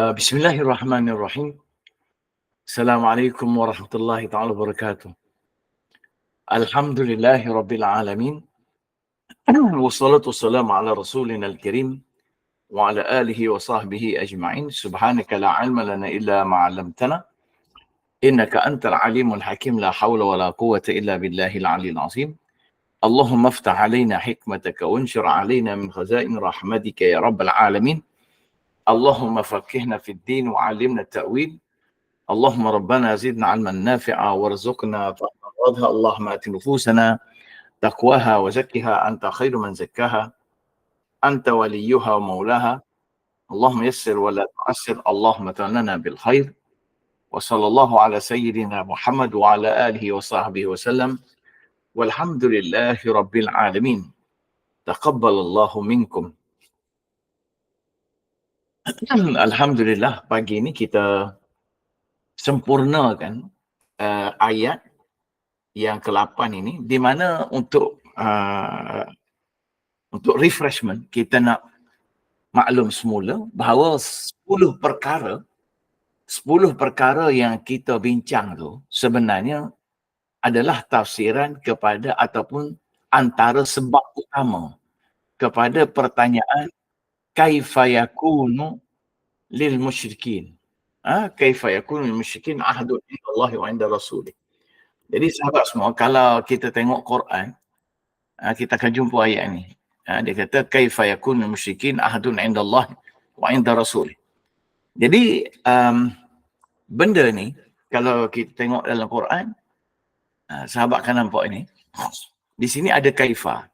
آه، بسم الله الرحمن الرحيم. السلام عليكم ورحمة الله تعالى وبركاته. الحمد لله رب العالمين والصلاة والسلام على رسولنا الكريم وعلى آله وصحبه أجمعين. سبحانك لا علم لنا إلا ما علمتنا إنك أنت العليم الحكيم لا حول ولا قوة إلا بالله العلي العظيم. اللهم افتح علينا حكمتك وانشر علينا من خزائن رحمتك يا رب العالمين. اللهم فقهنا في الدين وعلمنا التأويل. اللهم ربنا زدنا علما نافعا وارزقنا فضلها اللهم آت نفوسنا تقواها وزكها. أنت خير من زكاها. أنت وليها ومولاها. اللهم يسر ولا تعسر. اللهم تولنا بالخير. وصلى الله على سيدنا محمد وعلى آله وصحبه وسلم. والحمد لله رب العالمين. تقبل الله منكم. Alhamdulillah pagi ini kita sempurnakan uh, ayat yang ke-8 ini di mana untuk uh, untuk refreshment kita nak maklum semula bahawa 10 perkara 10 perkara yang kita bincang tu sebenarnya adalah tafsiran kepada ataupun antara sebab utama kepada pertanyaan kaifa yakunu lil musyrikin ha kaifa yakunu lil musyrikin ahdu inda rasulih jadi sahabat semua kalau kita tengok Quran kita akan jumpa ayat ni. dia kata lil musyrikin ahdu inda Allah wa inda rasulih jadi um, benda ni kalau kita tengok dalam Quran uh, sahabat akan nampak ini di sini ada kaifa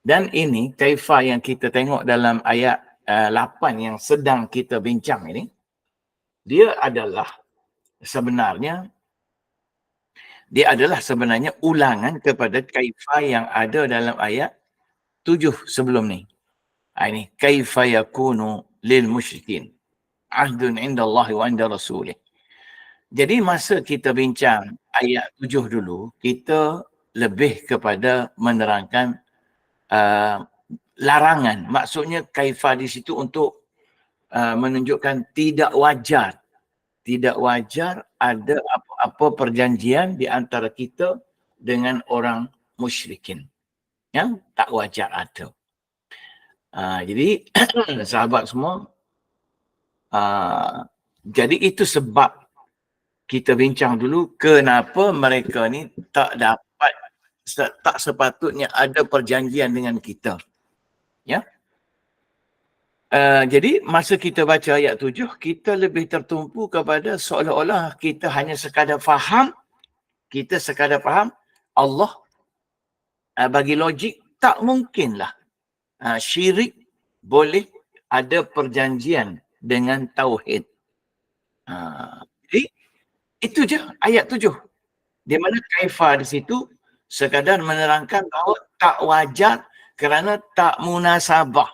dan ini kaifa yang kita tengok dalam ayat uh, 8 yang sedang kita bincang ini, dia adalah sebenarnya dia adalah sebenarnya ulangan kepada kaifa yang ada dalam ayat 7 sebelum ni. Ha, ini kaifa yakunu lil musyrikin ahdun inda Allah wa inda rasulih. Jadi masa kita bincang ayat 7 dulu, kita lebih kepada menerangkan uh, larangan. Maksudnya kaifa di situ untuk uh, menunjukkan tidak wajar. Tidak wajar ada apa-apa perjanjian di antara kita dengan orang musyrikin. Yang tak wajar ada. Uh, jadi sahabat semua, uh, jadi itu sebab kita bincang dulu kenapa mereka ni tak dapat tak sepatutnya ada perjanjian dengan kita. Ya. Uh, jadi masa kita baca ayat tujuh, kita lebih tertumpu kepada seolah-olah kita hanya sekadar faham, kita sekadar faham Allah uh, bagi logik tak mungkinlah uh, syirik boleh ada perjanjian dengan tauhid. Uh, jadi itu je ayat tujuh. Di mana kaifa di situ sekadar menerangkan bahawa tak wajar kerana tak munasabah.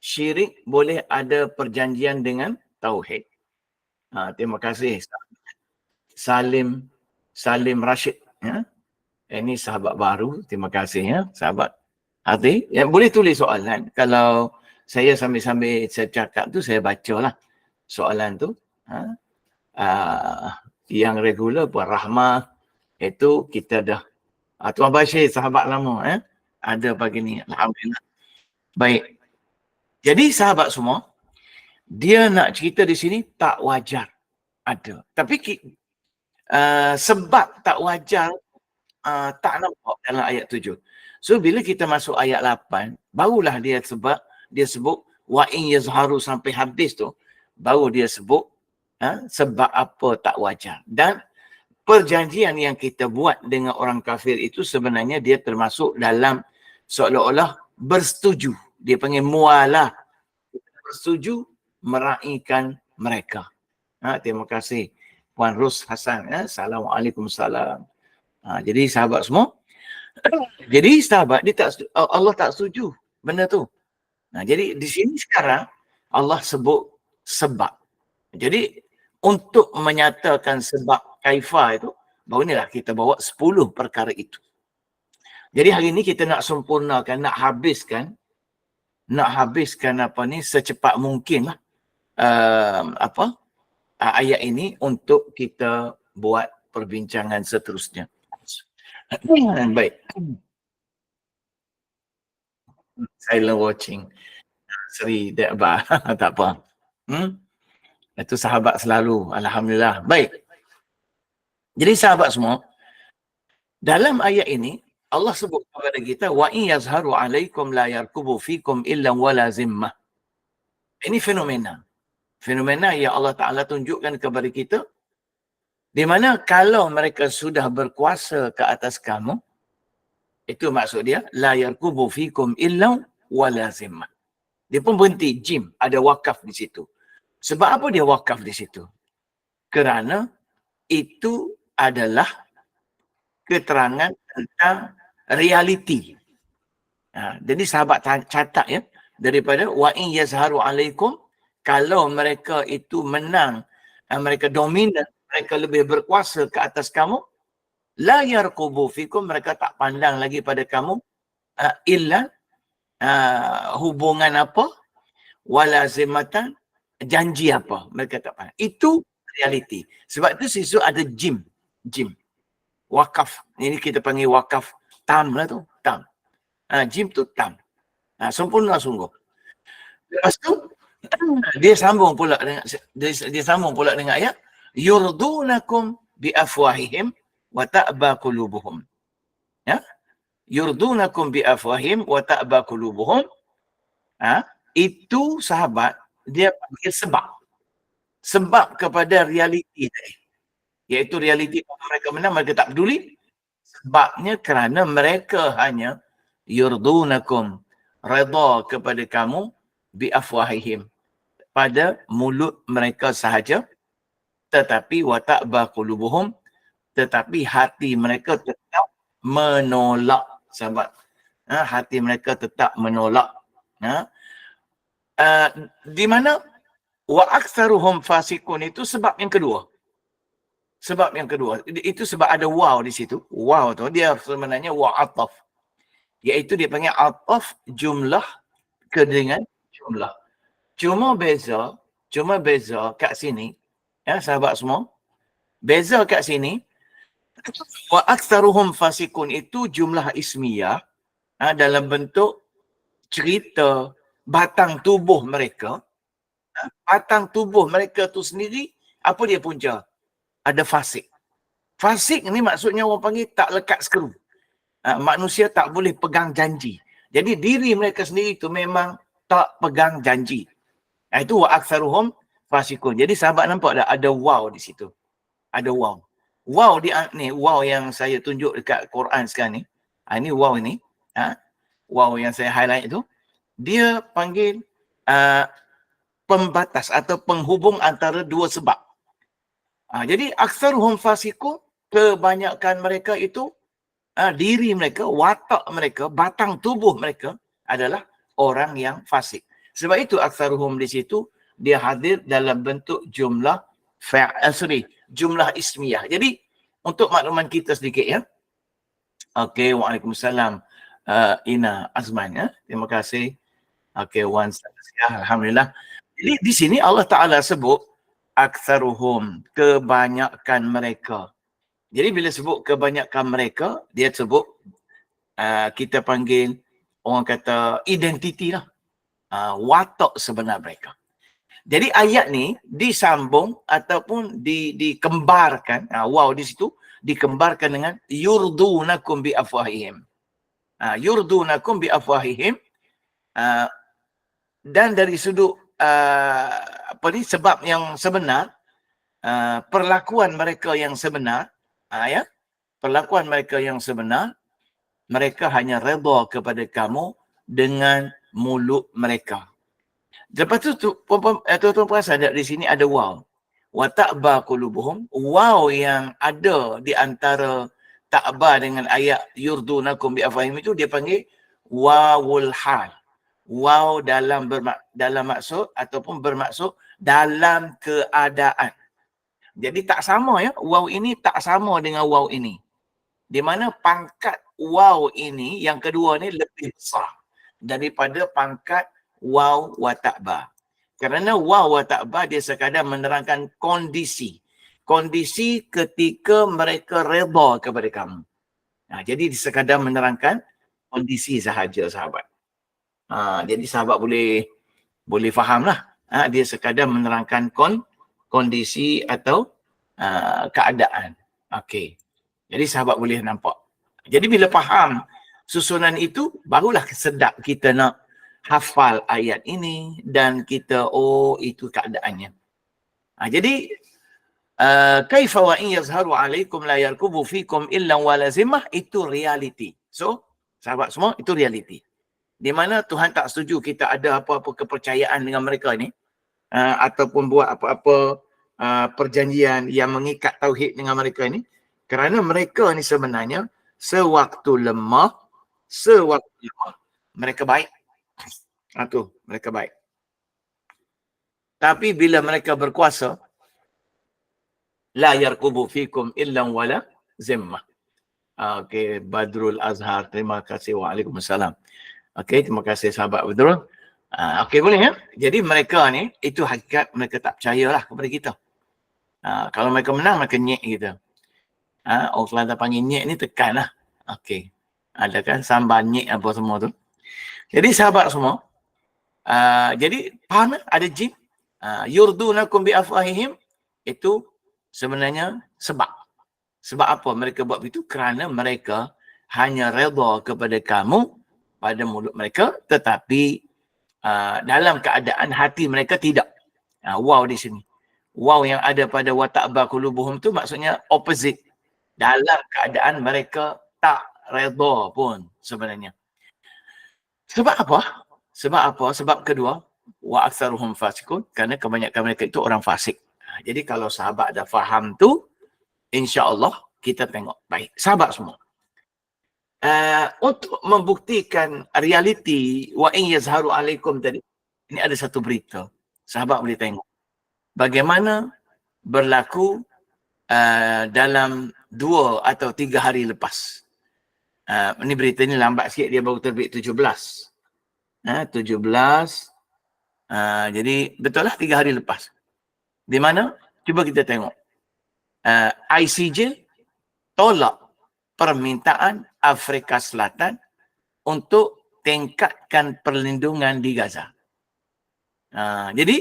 Syirik boleh ada perjanjian dengan tauhid. Ha, terima kasih Salim Salim Rashid. Ya. Ini sahabat baru. Terima kasih ya sahabat. Hati. Ya, boleh tulis soalan. Kalau saya sambil-sambil saya cakap tu saya baca lah soalan tu. Ha? Uh, yang regular buat rahmah itu kita dah Uh, Tuan Bashir sahabat lama eh ada pagi ni alhamdulillah. Baik. Jadi sahabat semua dia nak cerita di sini tak wajar ada. Tapi uh, sebab tak wajar uh, tak nampak dalam ayat tujuh. So bila kita masuk ayat lapan, barulah dia sebab dia sebut wa in yazharu sampai habis tu baru dia sebut uh, sebab apa tak wajar. Dan perjanjian yang kita buat dengan orang kafir itu sebenarnya dia termasuk dalam seolah-olah bersetuju. Dia panggil mualah. Bersetuju meraihkan mereka. Ha, terima kasih Puan Rus Hasan. Ya. Assalamualaikum salam. Ha, jadi sahabat semua. jadi sahabat dia tak Allah tak setuju benda tu. Nah, jadi di sini sekarang Allah sebut sebab. Jadi untuk menyatakan sebab kaifa itu, baru inilah kita bawa 10 perkara itu. Jadi hari ini kita nak sempurnakan, nak habiskan, nak habiskan apa ni secepat mungkin lah uh, apa uh, ayat ini untuk kita buat perbincangan seterusnya. Baik. Silent watching. Seri Dekba. tak apa. Hmm? Itu sahabat selalu. Alhamdulillah. Baik. Jadi sahabat semua, dalam ayat ini Allah sebut kepada kita wa in yazharu alaikum la yarkubu fikum illa wala zimmah. Ini fenomena. Fenomena yang Allah Taala tunjukkan kepada kita di mana kalau mereka sudah berkuasa ke atas kamu itu maksud dia la yarkubu fikum illa wala zimmah. Dia pun berhenti jim ada wakaf di situ. Sebab apa dia wakaf di situ? Kerana itu adalah keterangan tentang realiti. Ha, jadi sahabat catat ya daripada wa in yazharu alaikum kalau mereka itu menang uh, mereka dominan mereka lebih berkuasa ke atas kamu la yarqubu fikum mereka tak pandang lagi pada kamu uh, illa uh, hubungan apa wala zimatan janji apa mereka tak pandang. Itu realiti. Sebab itu sisu ada jim jim wakaf ini kita panggil wakaf tam lah tu, tam. Ha, jim tu tam. Ha, sempurna sungguh. Lepas tu, dia sambung pula dengan dia, dia sambung pula dengan ayat yurdunakum bi afwahihim wa ta'ba qulubuhum. Ya? Yurdunakum bi afwahim wa ta'ba qulubuhum. Ha? Itu sahabat dia panggil sebab. Sebab kepada realiti tadi. Iaitu realiti mereka menang mereka tak peduli. Sebabnya kerana mereka hanya yurdunakum redha kepada kamu bi afwahihim pada mulut mereka sahaja. Tetapi wa ta'ba qulubuhum tetapi hati mereka tetap menolak sahabat. Ha, hati mereka tetap menolak. Ha? uh, di mana wa aktsaruhum fasikun itu sebab yang kedua sebab yang kedua, itu sebab ada wow di situ. Wow tu dia sebenarnya wow ataf. Iaitu dia panggil ataf jumlah ke dengan jumlah. Cuma beza, cuma beza kat sini, ya sahabat semua. Beza kat sini, wa aktsaruhum fasikun itu jumlah ismiyah ha, dalam bentuk cerita batang tubuh mereka. Ha, batang tubuh mereka tu sendiri, apa dia punca? Ada fasik. Fasik ni maksudnya orang panggil tak lekat skru. Uh, manusia tak boleh pegang janji. Jadi diri mereka sendiri tu memang tak pegang janji. Uh, itu wa aktsaruhum fasikun. Jadi sahabat nampak tak ada wow di situ. Ada wow. Wow di ni wow yang saya tunjuk dekat Quran sekarang ni. Uh, ini wow ni. Uh, wow yang saya highlight tu. Dia panggil uh, pembatas atau penghubung antara dua sebab. Ha, jadi aksaruhum fasiku kebanyakan mereka itu ha, diri mereka, watak mereka, batang tubuh mereka adalah orang yang fasik. Sebab itu aksaruhum di situ dia hadir dalam bentuk jumlah fa' uh, sorry, jumlah ismiyah. Jadi untuk makluman kita sedikit ya. Okey, Waalaikumsalam. Uh, Ina Azman ya. Terima kasih. Okey, once alhamdulillah. Jadi di sini Allah Taala sebut aktsaruhum kebanyakan mereka. Jadi bila sebut kebanyakan mereka, dia sebut uh, kita panggil orang kata identiti lah. Uh, watak sebenar mereka. Jadi ayat ni disambung ataupun di, dikembarkan, uh, wow di situ, dikembarkan dengan yurdunakum bi afwahihim. Uh, yurdunakum bi afwahihim. Uh, dan dari sudut uh, apa ni sebab yang sebenar uh, perlakuan mereka yang sebenar uh, ya perlakuan mereka yang sebenar mereka hanya redha kepada kamu dengan mulut mereka. Lepas tu tuan-tuan eh, perasan di sini ada wow. Wa ta'ba qulubuhum wow yang ada di antara ta'ba dengan ayat yurdunakum bi afahim itu dia panggil wawul hal wow dalam bermak dalam maksud ataupun bermaksud dalam keadaan. Jadi tak sama ya, wow ini tak sama dengan wow ini. Di mana pangkat wow ini yang kedua ni lebih besar daripada pangkat wow wa ta'ba. Kerana waw wa ta'ba dia sekadar menerangkan kondisi. Kondisi ketika mereka reda kepada kamu. Ha, jadi sekadar menerangkan kondisi sahaja sahabat. Ha, jadi sahabat boleh boleh faham lah. Ha, dia sekadar menerangkan kon, kondisi atau uh, keadaan. Okey. Jadi sahabat boleh nampak. Jadi bila faham susunan itu, barulah sedap kita nak hafal ayat ini dan kita oh itu keadaannya. Ha, jadi uh, kaifa wa in yazharu alaikum la yarkubu fikum illa walazimah itu reality. So sahabat semua itu reality. Di mana Tuhan tak setuju kita ada apa-apa kepercayaan dengan mereka ni uh, ataupun buat apa-apa uh, perjanjian yang mengikat tauhid dengan mereka ini kerana mereka ni sebenarnya sewaktu lemah sewaktu lemah mereka baik Ha, tu, mereka baik. Tapi bila mereka berkuasa, la yarkubu fikum illa wala zimmah. Ha, Okey, Badrul Azhar, terima kasih. Waalaikumsalam. Okey, terima kasih sahabat Badrul. Ha, Okey, boleh ya? Jadi mereka ni, itu hakikat mereka tak percayalah kepada kita. Ha, kalau mereka menang, mereka nyek kita. Ha, orang Kelantan panggil nyek ni tekan lah. Okey. Ada kan sambar nyek apa semua tu. Jadi sahabat semua, Uh, jadi faham ada jin uh, yurdunakum bi afwahihim itu sebenarnya sebab sebab apa mereka buat begitu kerana mereka hanya redha kepada kamu pada mulut mereka tetapi uh, dalam keadaan hati mereka tidak uh, wow di sini wow yang ada pada watak bakulubuhum tu maksudnya opposite dalam keadaan mereka tak redha pun sebenarnya sebab apa sebab apa? Sebab kedua, wa aktsaruhum fasikun kerana kebanyakan mereka itu orang fasik. Ha, jadi kalau sahabat dah faham tu, insya-Allah kita tengok baik. Sahabat semua. Uh, untuk membuktikan realiti wa in yazharu alaikum tadi. Ini ada satu berita. Sahabat boleh tengok. Bagaimana berlaku uh, dalam dua atau tiga hari lepas. Uh, ini berita ni lambat sikit dia baru terbit 17 ha, 17 ha, jadi betul lah tiga hari lepas di mana cuba kita tengok uh, ICJ tolak permintaan Afrika Selatan untuk tingkatkan perlindungan di Gaza uh, jadi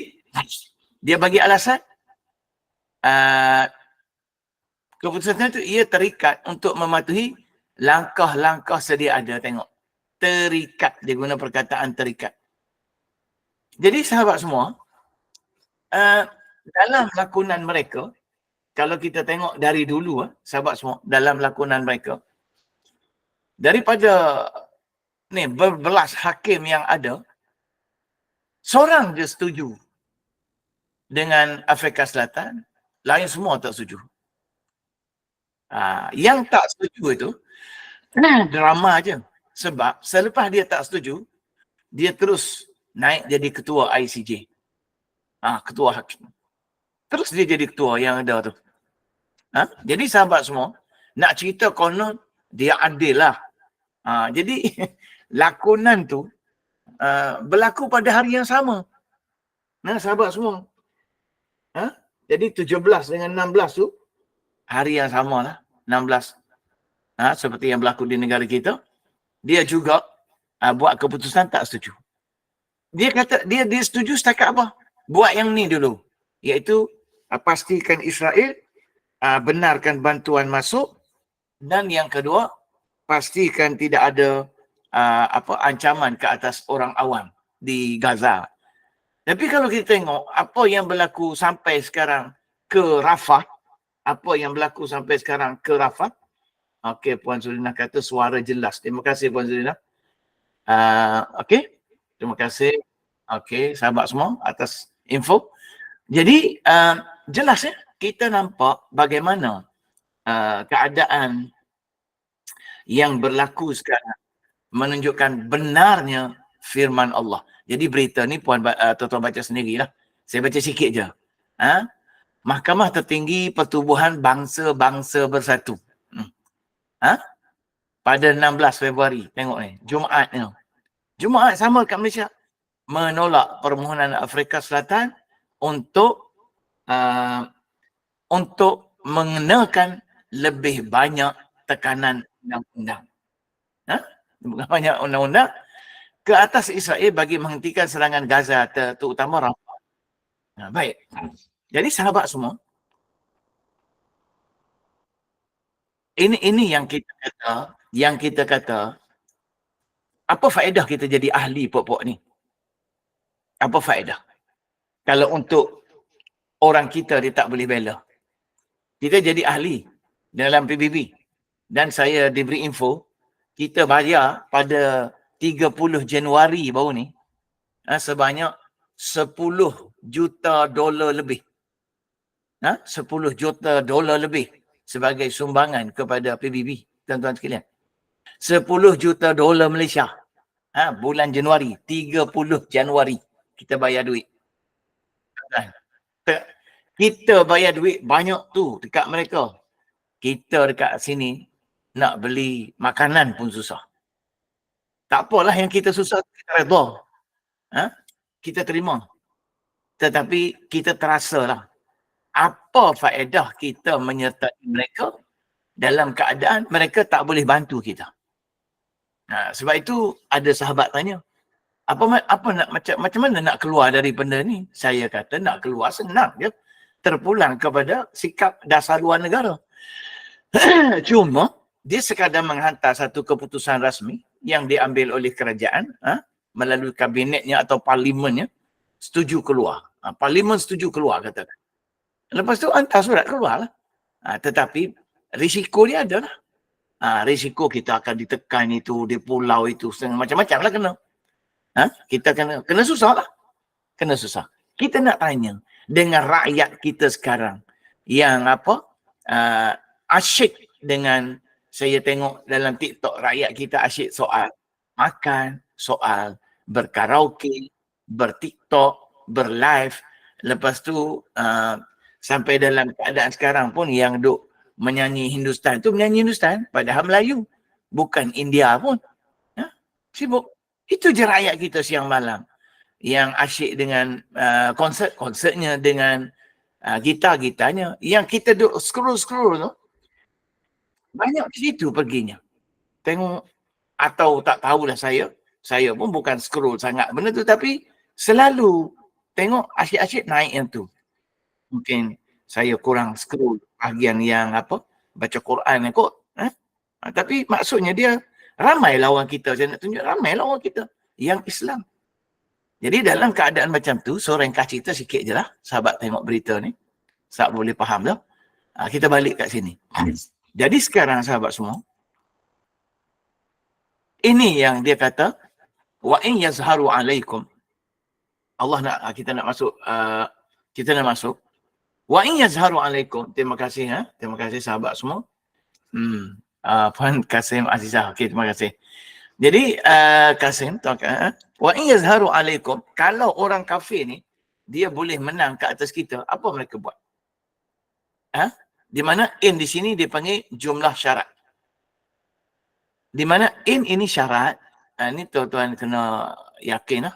dia bagi alasan uh, keputusan itu ia terikat untuk mematuhi langkah-langkah sedia ada tengok terikat. Dia guna perkataan terikat. Jadi sahabat semua, uh, dalam lakonan mereka, kalau kita tengok dari dulu, uh, sahabat semua, dalam lakonan mereka, daripada ni berbelas hakim yang ada, seorang je setuju dengan Afrika Selatan, lain semua tak setuju. Uh, yang tak setuju itu, drama je. Sebab selepas dia tak setuju, dia terus naik jadi ketua ICJ. Ah, ha, ketua hakim. Terus dia jadi ketua yang ada tu. Ha? Jadi sahabat semua, nak cerita konon dia adil lah. Ha, jadi lakonan tu uh, berlaku pada hari yang sama. Nah, sahabat semua. Ha? Jadi 17 dengan 16 tu hari yang sama lah. 16. Ha, seperti yang berlaku di negara kita dia juga uh, buat keputusan tak setuju. Dia kata dia dia setuju setakat apa? Buat yang ni dulu. Iaitu uh, pastikan Israel uh, benarkan bantuan masuk dan yang kedua pastikan tidak ada uh, apa ancaman ke atas orang awam di Gaza. Tapi kalau kita tengok apa yang berlaku sampai sekarang ke Rafah, apa yang berlaku sampai sekarang ke Rafah, Okey, Puan Zulina kata suara jelas. Terima kasih Puan Zulina. Uh, Okey, terima kasih. Okey, sahabat semua atas info. Jadi, uh, jelas ya, kita nampak bagaimana uh, keadaan yang berlaku sekarang menunjukkan benarnya firman Allah. Jadi berita ni Puan uh, tuan baca sendirilah. Saya baca sikit je. Ha? Mahkamah Tertinggi Pertubuhan Bangsa-Bangsa Bersatu. Ha? Pada 16 Februari. Tengok ni. Jumaat ni. Jumaat sama kat Malaysia. menolak permohonan Afrika Selatan untuk uh, untuk mengenakan lebih banyak tekanan undang-undang. Ha? Banyak undang-undang ke atas Israel bagi menghentikan serangan Gaza terutama Rafah. Nah, baik. Jadi sahabat semua, ini ini yang kita kata, yang kita kata apa faedah kita jadi ahli pokok ni? Apa faedah? Kalau untuk orang kita dia tak boleh bela. Kita jadi ahli dalam PBB dan saya diberi info kita bayar pada 30 Januari baru ni ha, sebanyak 10 juta dolar lebih. Ha, 10 juta dolar lebih sebagai sumbangan kepada PBB, tuan-tuan sekalian. 10 juta dolar Malaysia. Ha, bulan Januari, 30 Januari kita bayar duit. Kita bayar duit banyak tu dekat mereka. Kita dekat sini nak beli makanan pun susah. Tak apalah yang kita susah, kita redha. Ha? Kita terima. Tetapi kita terasa lah. Apa faedah kita menyertai mereka dalam keadaan mereka tak boleh bantu kita. Ha, sebab itu ada sahabat tanya, apa apa nak macam macam mana nak keluar dari benda ni? Saya kata nak keluar senang je. Terpulang kepada sikap dasar luar negara. Cuma dia sekadar menghantar satu keputusan rasmi yang diambil oleh kerajaan ha, melalui kabinetnya atau parlimennya setuju keluar. Ha, parlimen setuju keluar katakan. Lepas tu hantar surat keluar lah. Ha, tetapi risiko dia ada lah. Ha, risiko kita akan ditekan itu di pulau itu macam-macam lah kena. Ha, kita kena kena susah lah. Kena susah. Kita nak tanya dengan rakyat kita sekarang yang apa uh, asyik dengan saya tengok dalam TikTok rakyat kita asyik soal makan, soal berkaraoke, bertiktok, berlive. Lepas tu uh, sampai dalam keadaan sekarang pun yang duk menyanyi Hindustan tu menyanyi Hindustan padahal Melayu. Bukan India pun. Ya? Sibuk. Itu je rakyat kita siang malam. Yang asyik dengan uh, konsert-konsertnya dengan uh, gitar-gitarnya. Yang kita duk scroll-scroll tu banyak di situ perginya. Tengok atau tak tahulah saya. Saya pun bukan scroll sangat benda tu tapi selalu tengok asyik-asyik naik yang tu. Mungkin saya kurang scroll bahagian yang apa baca Quran yang kot. Eh? Ha, tapi maksudnya dia ramai lawan kita. Saya nak tunjuk ramai lawan kita yang Islam. Jadi dalam keadaan macam tu, seorang kasih cerita sikit je lah. Sahabat tengok berita ni. Sahabat boleh faham tu. Ha, kita balik kat sini. Jadi sekarang sahabat semua, ini yang dia kata, wa in yazharu alaikum. Allah nak kita nak masuk uh, kita nak masuk. Wa in yazharu alaikum. Terima kasih ha. Terima kasih sahabat semua. Hmm. Uh, Puan Kasim Azizah. Okey, terima kasih. Jadi uh, Kasim, uh, wa in yazharu alaikum. Kalau orang kafir ni dia boleh menang ke atas kita, apa mereka buat? Ha? Di mana in di sini dipanggil jumlah syarat. Di mana in ini syarat, ini tuan-tuan kena yakin lah.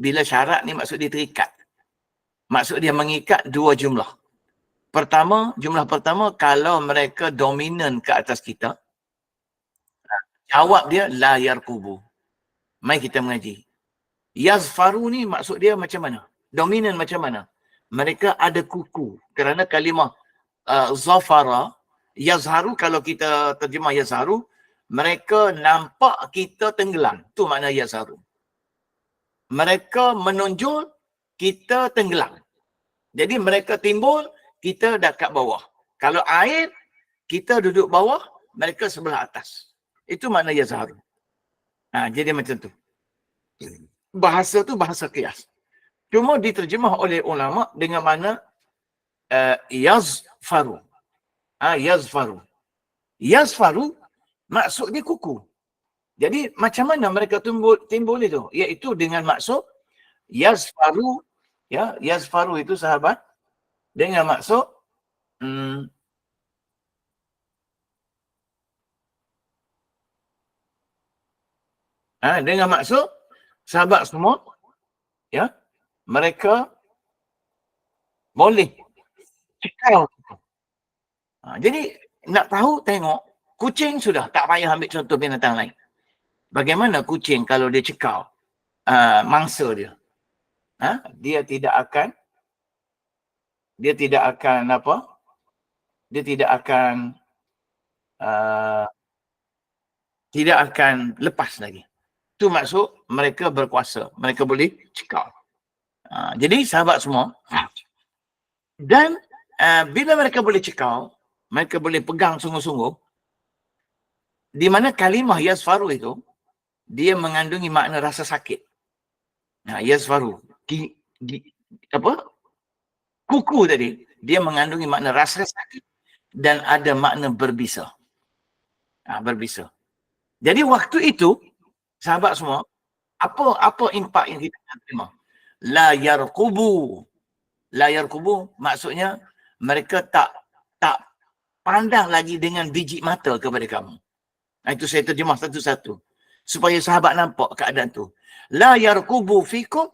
Bila syarat ni maksud dia terikat. Maksud dia mengikat dua jumlah. Pertama, jumlah pertama kalau mereka dominan ke atas kita. Jawab dia la yarkubu. Mai kita mengaji. Yazfaru ni maksud dia macam mana? Dominan macam mana? Mereka ada kuku kerana kalimah uh, zafara yazharu kalau kita terjemah yazharu mereka nampak kita tenggelam. Tu makna yazharu. Mereka menonjol kita tenggelam. Jadi mereka timbul kita dekat bawah. Kalau air kita duduk bawah mereka sebelah atas. Itu makna yazharu. Ha, jadi macam tu. Bahasa tu bahasa kias. Cuma diterjemah oleh ulama dengan mana uh, Ah ha, yazfaru. Yazfaru maksudnya kuku. Jadi macam mana mereka timbul timbul itu? Iaitu dengan maksud yazfaru ya, yazfaru itu sahabat dengan maksud hmm, Ha, dengan maksud sahabat semua ya mereka boleh cekal ha, jadi nak tahu tengok kucing sudah tak payah ambil contoh binatang lain bagaimana kucing kalau dia cekal uh, mangsa dia ha? dia tidak akan dia tidak akan apa dia tidak akan uh, tidak akan lepas lagi itu maksud mereka berkuasa. Mereka boleh cekal. Uh, jadi sahabat semua. Dan uh, bila mereka boleh cekal, mereka boleh pegang sungguh-sungguh. Di mana kalimah yasfaru itu, dia mengandungi makna rasa sakit. Nah, yasfaru. Ki, di, apa? Kuku tadi, dia mengandungi makna rasa sakit dan ada makna berbisa. Nah, berbisa. Jadi waktu itu, sahabat semua, apa apa impak yang kita terima? La yarqubu. La yarqubu maksudnya mereka tak tak pandang lagi dengan biji mata kepada kamu. Nah, itu saya terjemah satu-satu. Supaya sahabat nampak keadaan tu. La yarqubu fikum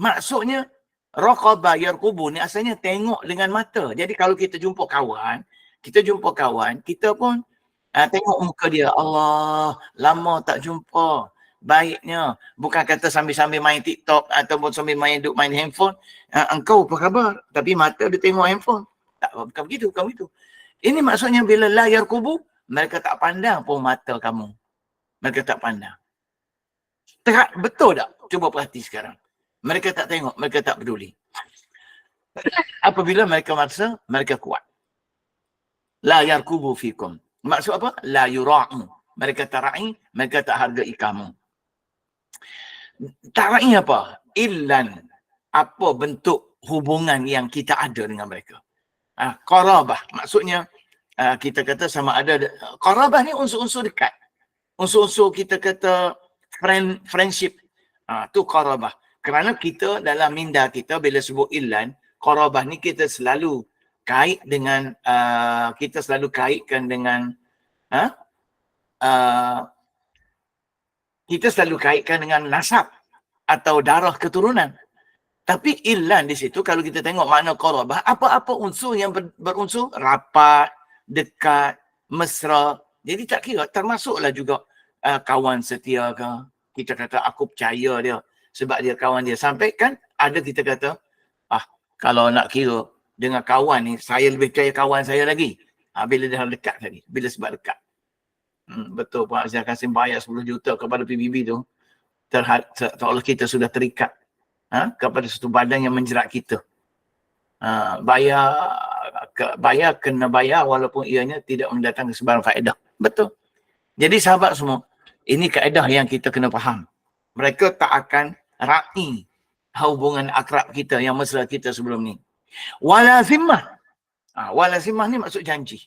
maksudnya raqaba yarqubu ni asalnya tengok dengan mata. Jadi kalau kita jumpa kawan, kita jumpa kawan, kita pun uh, tengok muka dia. Allah, lama tak jumpa baiknya bukan kata sambil-sambil main TikTok ataupun sambil main duk main handphone uh, engkau apa khabar tapi mata dia tengok handphone tak bukan begitu bukan begitu ini maksudnya bila layar kubu mereka tak pandang pun mata kamu. Mereka tak pandang. Terak, betul tak? Cuba perhati sekarang. Mereka tak tengok mereka tak peduli. Apabila mereka merasa mereka kuat. La yarkubu fikum. Maksud apa? La yura'u. Mereka tak ra'i mereka tak hargai kamu. Tarai apa? Illan. Apa bentuk hubungan yang kita ada dengan mereka. Ah, qarabah maksudnya uh, kita kata sama ada qarabah ni unsur-unsur dekat. Unsur-unsur kita kata friend friendship. Ah, tu qarabah. Kerana kita dalam minda kita bila sebut illan, qarabah ni kita selalu kait dengan uh, kita selalu kaitkan dengan uh, uh, kita selalu kaitkan dengan nasab atau darah keturunan. Tapi ilan di situ kalau kita tengok makna qarabah, apa-apa unsur yang ber, berunsur rapat, dekat, mesra. Jadi tak kira termasuklah juga uh, kawan setia ke. Kita kata aku percaya dia sebab dia kawan dia. Sampai kan ada kita kata ah kalau nak kira dengan kawan ni saya lebih percaya kawan saya lagi. Ha, bila dia dekat tadi. Bila sebab dekat. Hmm, betul Pak Azhar Kasim bayar 10 juta kepada PBB tu terhad, seolah kita sudah terikat ha, kepada satu badan yang menjerat kita. Ha, bayar ke, bayar kena bayar walaupun ianya tidak mendatangkan sebarang faedah. Betul. Jadi sahabat semua, ini kaedah yang kita kena faham. Mereka tak akan ra'i hubungan akrab kita yang mesra kita sebelum ni. Walazimah. Ha, walazimah ni maksud janji.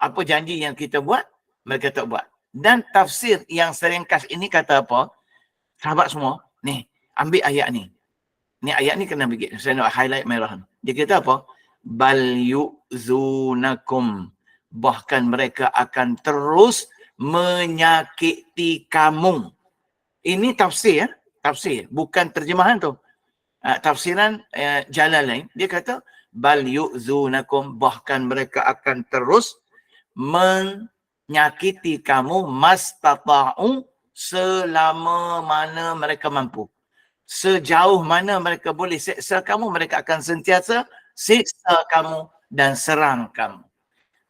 Apa janji yang kita buat? mereka tak buat. Dan tafsir yang seringkas ini kata apa? Sahabat semua, ni, ambil ayat ni. Ni ayat ni kena bagi. Saya nak highlight merah. Dia kata apa? Bal yu'zunakum. Bahkan mereka akan terus menyakiti kamu. Ini tafsir ya. Tafsir. Bukan terjemahan tu. Uh, tafsiran uh, jalan lain. Dia kata, bal yu'zunakum. Bahkan mereka akan terus men nyakiti kamu mastata'u selama mana mereka mampu. Sejauh mana mereka boleh seksa kamu, mereka akan sentiasa seksa kamu dan serang kamu.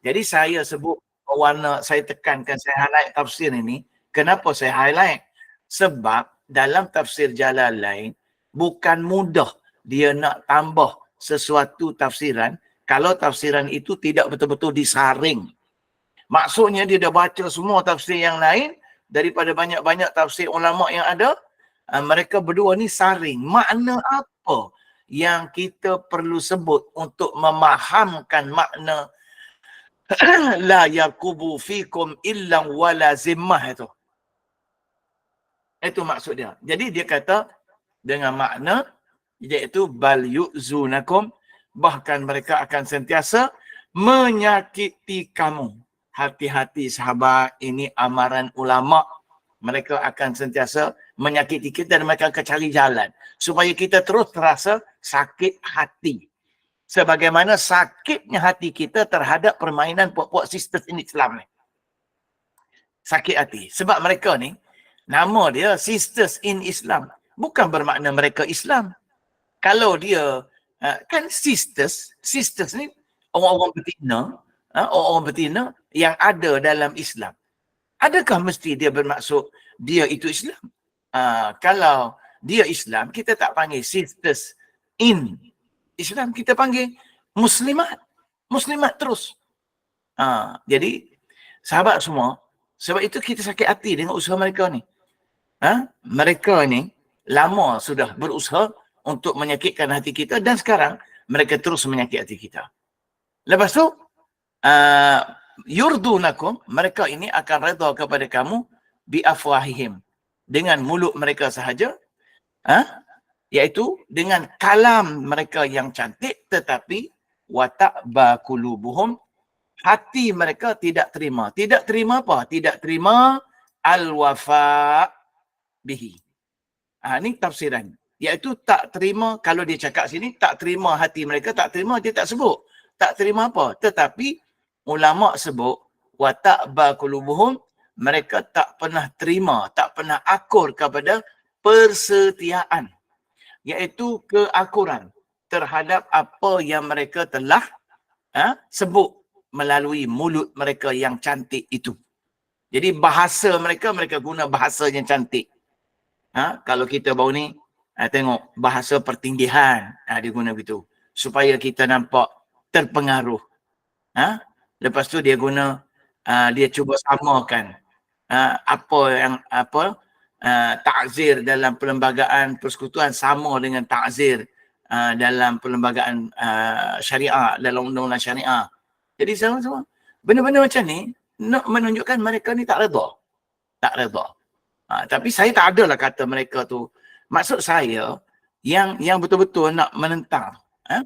Jadi saya sebut warna, saya tekankan, saya highlight tafsir ini. Kenapa saya highlight? Sebab dalam tafsir jalan lain, bukan mudah dia nak tambah sesuatu tafsiran kalau tafsiran itu tidak betul-betul disaring Maksudnya dia dah baca semua tafsir yang lain daripada banyak-banyak tafsir ulama yang ada. Uh, mereka berdua ni saring. Makna apa yang kita perlu sebut untuk memahamkan makna la yakubu fikum illa wala zimmah itu. Itu maksud dia. Jadi dia kata dengan makna iaitu bal yu'zunakum bahkan mereka akan sentiasa menyakiti kamu hati-hati sahabat ini amaran ulama Mereka akan sentiasa menyakiti kita dan mereka akan cari jalan supaya kita terus terasa sakit hati. Sebagaimana sakitnya hati kita terhadap permainan puak-puak sisters in Islam ni. Sakit hati. Sebab mereka ni, nama dia sisters in Islam. Bukan bermakna mereka Islam. Kalau dia, uh, kan sisters, sisters ni orang-orang betina, uh, orang-orang betina yang ada dalam Islam adakah mesti dia bermaksud dia itu Islam? Uh, kalau dia Islam, kita tak panggil sisters in Islam, kita panggil muslimat. Muslimat terus. Uh, jadi, sahabat semua, sebab itu kita sakit hati dengan usaha mereka ni. Ha? Mereka ni lama sudah berusaha untuk menyakitkan hati kita dan sekarang mereka terus menyakit hati kita. Lepas tu, uh, yurdunakum mereka ini akan redha kepada kamu bi afwahihim dengan mulut mereka sahaja ha? iaitu dengan kalam mereka yang cantik tetapi watak bakulubuhum hati mereka tidak terima. Tidak terima apa? Tidak terima al wafa bihi. Ha ni tafsiran. Iaitu tak terima kalau dia cakap sini tak terima hati mereka tak terima dia tak sebut. Tak terima apa? Tetapi ulama sebut watak bakulubuhum mereka tak pernah terima, tak pernah akur kepada persetiaan iaitu keakuran terhadap apa yang mereka telah ha, sebut melalui mulut mereka yang cantik itu. Jadi bahasa mereka, mereka guna bahasa yang cantik. Ha, kalau kita baru ni, ha, tengok bahasa pertinggihan ha, dia guna begitu. Supaya kita nampak terpengaruh. Ha? Lepas tu dia guna uh, dia cuba samakan uh, apa yang apa uh, takzir dalam perlembagaan persekutuan sama dengan takzir uh, dalam perlembagaan uh, syariah dalam undang-undang syariah. Jadi sama-sama benda-benda macam ni nak menunjukkan mereka ni tak redha. Tak redha. Uh, tapi saya tak adalah kata mereka tu maksud saya yang yang betul-betul nak menentang. Uh?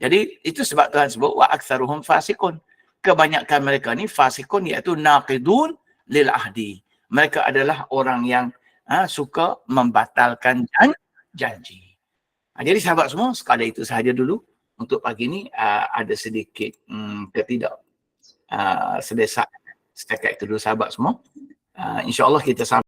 Jadi itu sebab Tuhan sebut wa aktsaruhum fasikun kebanyakan mereka ni fasikun iaitu naqidun lil ahdi. Mereka adalah orang yang ha, suka membatalkan jan, janji. Ha, jadi sahabat semua, sekadar itu sahaja dulu untuk pagi ni uh, ada sedikit um, ketidak uh, sedesak setakat itu dulu sahabat semua. Uh, InsyaAllah kita sampai